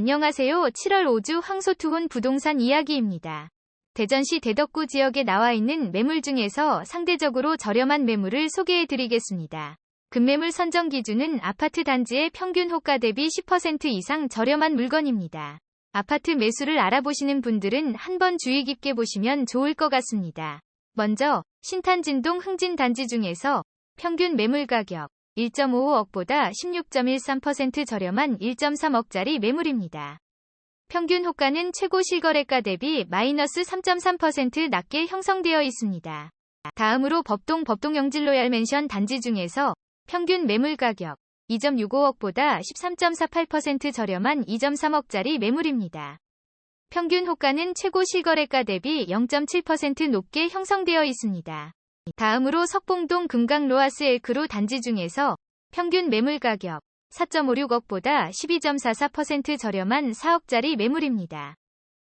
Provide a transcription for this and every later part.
안녕하세요. 7월 5주 황소투혼 부동산 이야기입니다. 대전시 대덕구 지역에 나와 있는 매물 중에서 상대적으로 저렴한 매물을 소개해 드리겠습니다. 급매물 선정 기준은 아파트 단지의 평균 호가 대비 10% 이상 저렴한 물건입니다. 아파트 매수를 알아보시는 분들은 한번 주의 깊게 보시면 좋을 것 같습니다. 먼저 신탄진동 흥진 단지 중에서 평균 매물 가격 1.55억보다 16.13% 저렴한 1.3억짜리 매물입니다. 평균 호가는 최고 실거래가 대비 마이너스 3.3% 낮게 형성되어 있습니다. 다음으로 법동 법동 영질 로얄 맨션 단지 중에서 평균 매물 가격 2.65억보다 13.48% 저렴한 2.3억짜리 매물입니다. 평균 호가는 최고 실거래가 대비 0.7% 높게 형성되어 있습니다. 다음으로 석봉동 금강 로아스 엘크로 단지 중에서 평균 매물 가격 4.56억보다 12.44% 저렴한 4억짜리 매물입니다.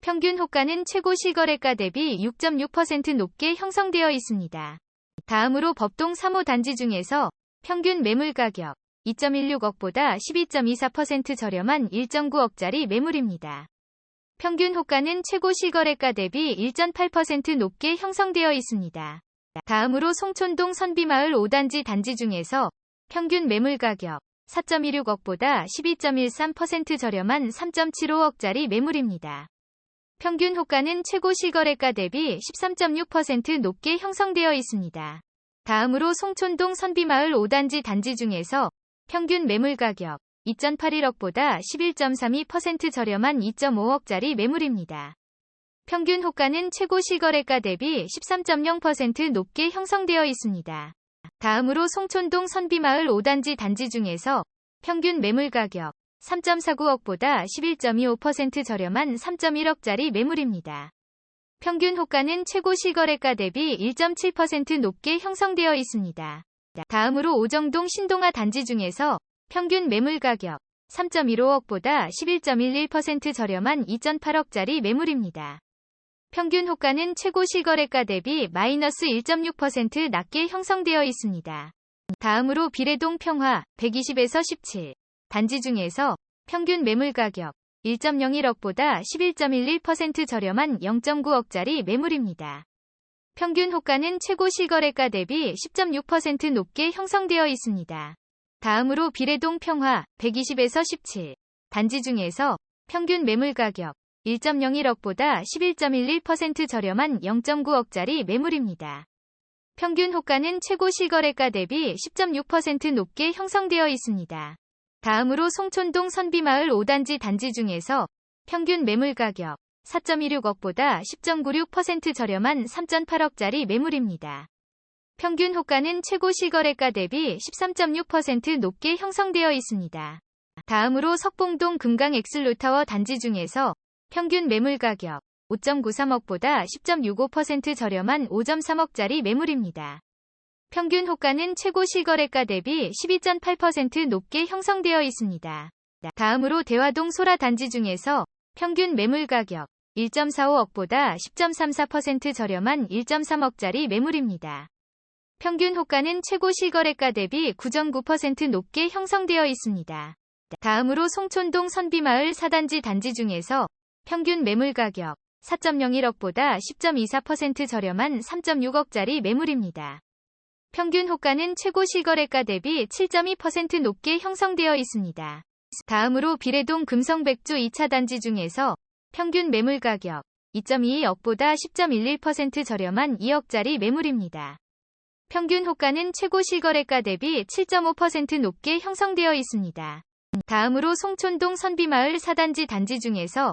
평균 호가는 최고 실거래가 대비 6.6% 높게 형성되어 있습니다. 다음으로 법동 3호 단지 중에서 평균 매물 가격 2.16억보다 12.24% 저렴한 1.9억짜리 매물입니다. 평균 호가는 최고 실거래가 대비 1.8% 높게 형성되어 있습니다. 다음으로 송촌동 선비마을 5단지 단지 중에서 평균 매물 가격 4.16억보다 12.13% 저렴한 3.75억짜리 매물입니다. 평균 호가는 최고 실거래가 대비 13.6% 높게 형성되어 있습니다. 다음으로 송촌동 선비마을 5단지 단지 중에서 평균 매물 가격 2.81억보다 11.32% 저렴한 2.5억짜리 매물입니다. 평균 호가는 최고 실거래가 대비 13.0% 높게 형성되어 있습니다. 다음으로 송촌동 선비마을 5단지 단지 중에서 평균 매물 가격 3.49억보다 11.25% 저렴한 3.1억짜리 매물입니다. 평균 호가는 최고 실거래가 대비 1.7% 높게 형성되어 있습니다. 다음으로 오정동 신동아 단지 중에서 평균 매물 가격 3.15억보다 11.11% 저렴한 2.8억짜리 매물입니다. 평균 호가는 최고 실거래가 대비 마이너스 1.6% 낮게 형성되어 있습니다. 다음으로 비례동 평화 120에서 17 단지 중에서 평균 매물 가격 1.01억보다 11.11% 저렴한 0.9억짜리 매물입니다. 평균 호가는 최고 실거래가 대비 10.6% 높게 형성되어 있습니다. 다음으로 비례동 평화 120에서 17 단지 중에서 평균 매물 가격 1.01억보다 11.11% 저렴한 0.9억짜리 매물입니다. 평균 호가는 최고 실거래가 대비 10.6% 높게 형성되어 있습니다. 다음으로 송촌동 선비마을 5단지 단지 중에서 평균 매물 가격 4.16억보다 10.96% 저렴한 3.8억짜리 매물입니다. 평균 호가는 최고 실거래가 대비 13.6% 높게 형성되어 있습니다. 다음으로 석봉동 금강 엑슬로타워 단지 중에서 평균 매물 가격 5.93억보다 10.65% 저렴한 5.3억짜리 매물입니다. 평균 호가는 최고 실거래가 대비 12.8% 높게 형성되어 있습니다. 다음으로 대화동 소라 단지 중에서 평균 매물 가격 1.45억보다 10.34% 저렴한 1.3억짜리 매물입니다. 평균 호가는 최고 실거래가 대비 9.9% 높게 형성되어 있습니다. 다음으로 송촌동 선비마을 4단지 단지 중에서 평균 매물 가격 4.01억보다 10.24% 저렴한 3.6억짜리 매물입니다. 평균 호가는 최고 실거래가 대비 7.2% 높게 형성되어 있습니다. 다음으로 비례동 금성백조 2차 단지 중에서 평균 매물 가격 2.22억보다 10.11% 저렴한 2억짜리 매물입니다. 평균 호가는 최고 실거래가 대비 7.5% 높게 형성되어 있습니다. 다음으로 송촌동 선비마을 4단지 단지 중에서